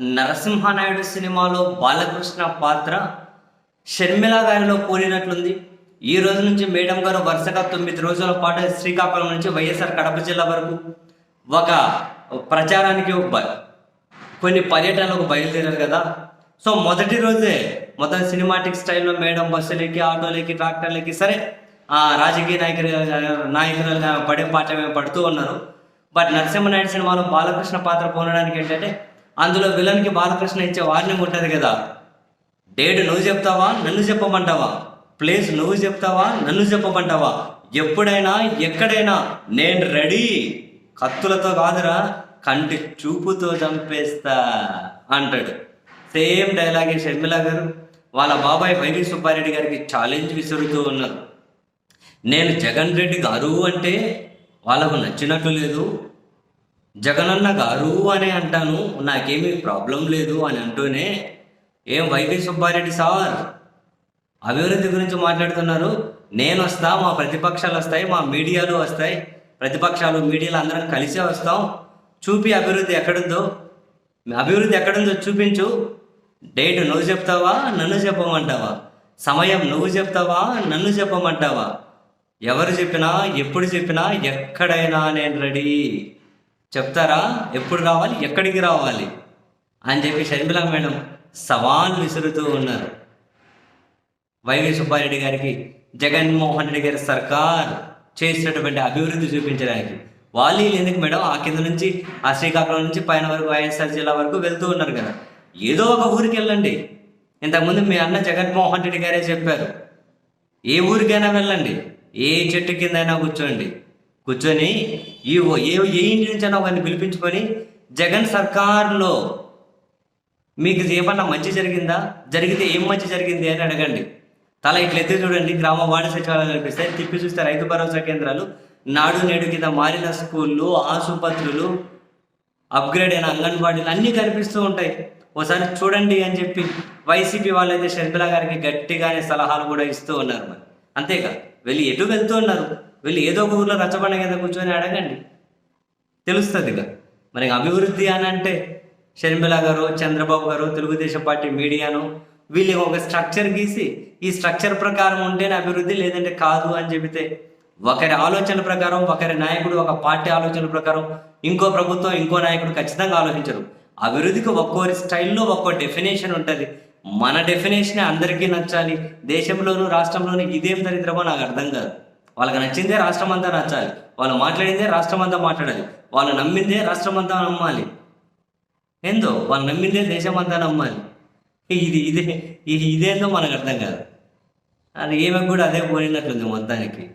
నరసింహనాయుడు సినిమాలో బాలకృష్ణ పాత్ర షర్మిల గారిలో పోలినట్లుంది. ఈ రోజు నుంచి మేడం గారు వరుసగా తొమ్మిది రోజుల పాటు శ్రీకాకుళం నుంచి వైఎస్ఆర్ కడప జిల్లా వరకు ఒక ప్రచారానికి బ- కొన్ని పర్యటనలకు బయలుదేరారు కదా. సో మొదటి రోజే మొత్తం సినిమాటిక్ స్టైల్లో మేడం బస్సులకి ఆటోలకి ట్రాక్టర్లకి సరే ఆ రాజకీయ నాయకులు నాయకులు పడే పాఠమే పడుతూ ఉన్నారు. బట్ నరసింహనాయుడు సినిమాలో బాలకృష్ణ పాత్ర పోనడానికి ఏంటంటే అందులో విలన్కి బాలకృష్ణ ఇచ్చే వార్నింగ్ ఉంటుంది కదా. డేట్ నువ్వు చెప్తావా? నన్ను చెప్పమంటావా? ప్లేస్ నువ్వు చెప్తావా? నన్ను చెప్పమంటావా? ఎప్పుడైనా ఎక్కడైనా నేను రెడీ. కత్తులతో కాదురా కంటి చూపుతో చంపేస్తా అంటాడు. సేమ్ డైలాగే షర్మిల గారు వాళ్ళ బాబాయ్ వైవి సుబ్బారెడ్డి గారికి ఛాలెంజ్ విసురుతూ ఉన్నారు. నేను జగన్ రెడ్డి గారు అంటే వాళ్ళకు నచ్చినట్లు లేదు. జగనన్న గారు అని అంటాను నాకేమీ ప్రాబ్లం లేదు అని అంటూనే ఏం వైవి సుబ్బారెడ్డి సార్ అభివృద్ధి గురించి మాట్లాడుతున్నారు. నేను వస్తా మా ప్రతిపక్షాలు వస్తాయి మా మీడియాలు వస్తాయి. ప్రతిపక్షాలు మీడియాలు అందరం కలిసే వస్తాం. చూపి అభివృద్ధి ఎక్కడుందో. అభివృద్ధి ఎక్కడుందో చూపించు. డేట్ నువ్వు చెప్తావా నన్ను చెప్పమంటావా? సమయం నువ్వు చెప్తావా నన్ను చెప్పమంటావా? ఎవరు చెప్పినా ఎప్పుడు చెప్పినా ఎక్కడైనా నేను రెడీ. చెప్తారా? ఎప్పుడు రావాలి? ఎక్కడికి రావాలి? అని చెప్పి షర్మిల మేడం సవాల్ విసురుతూ ఉన్నారు. వైవి సుబ్బారెడ్డి గారికి జగన్మోహన్ రెడ్డి గారి సర్కార్ చేసినటువంటి అభివృద్ధి చూపించడానికి. వాళ్ళు ఎందుకు మేడం? ఆ కింద నుంచి ఆ శ్రీకాకుళం నుంచి పైన వరకు వైఎస్ఆర్ జిల్లా వరకు వెళ్తూ ఉన్నారు కదా. ఏదో ఒక ఊరికి వెళ్ళండి. ఇంతకుముందు మీ అన్న జగన్మోహన్ రెడ్డి గారే చెప్పారు. ఏ ఊరికైనా వెళ్ళండి. ఏ చెట్టు కిందైనా కూర్చోండి. కూర్చొని ఈ ఓ- ఏ ఏ ఇంటి నుంచైనా ఒకరిని పిలిపించుకొని జగన్ సర్కార్లో మీకు ఏమన్నా మంచి జరిగిందా? జరిగితే ఏం మంచి జరిగింది? అని అడగండి. తల ఇట్లయితే చూడండి. గ్రామ వార్డు సచివాలయాలు కనిపిస్తాయి తిప్పి చూస్తే రైతు భరోసా కేంద్రాలు నాడు నేడు కింద మారిన స్కూళ్ళు ఆసుపత్రులు అప్గ్రేడ్ అయిన అంగన్వాడీలు అన్నీ కనిపిస్తూ ఉంటాయి. ఒకసారి చూడండి అని చెప్పి వైసీపీ వాళ్ళైతే షర్మిల గారికి గట్టిగానే సలహాలు కూడా ఇస్తూ ఉన్నారు మరి. అంతేకా వెళ్ళి ఎటు వెళ్తూ ఉన్నారు? వెళ్ళి ఏదో ఒక ఊర్లో రచ్చబండ కింద కూర్చొని అడగండి తెలుస్తుంది ఇక. మనకి అభివృద్ధి అని అంటే షర్మిల గారు చంద్రబాబు గారు తెలుగుదేశం పార్టీ మీడియాను వీళ్ళు ఒక స్ట్రక్చర్ గీసి ఈ స్ట్రక్చర్ ప్రకారం ఉంటేనే అభివృద్ధి లేదంటే కాదు అని చెబితే ఒకరి ఆలోచన ప్రకారం ఒకరి నాయకుడు ఒక పార్టీ ఆలోచన ప్రకారం ఇంకో ప్రభుత్వం ఇంకో నాయకుడు ఖచ్చితంగా ఆలోచించరు. అభివృద్ధికి ఒక్కోరి స్టైల్లో ఒక్కో డెఫినేషన్ ఉంటుంది. మన డెఫినేషన్ అందరికీ నచ్చాలి. దేశంలోనూ రాష్ట్రంలోనూ ఇదేం దరిద్రమో నాకు అర్థం కాదు. వాళ్ళకి నచ్చిందే రాష్ట్రం అంతా నచ్చాలి. వాళ్ళు మాట్లాడిందే రాష్ట్రం అంతా మాట్లాడాలి. వాళ్ళు నమ్మిందే రాష్ట్రం అంతా నమ్మాలి. ఏందో? వాళ్ళు నమ్మిందే దేశం అంతా నమ్మాలి ఇది ఇదే ఇది ఇదేందో మనకు అర్థం కాదు. అది ఏమో కూడా అదే పోయినట్లుంది మొత్తానికి.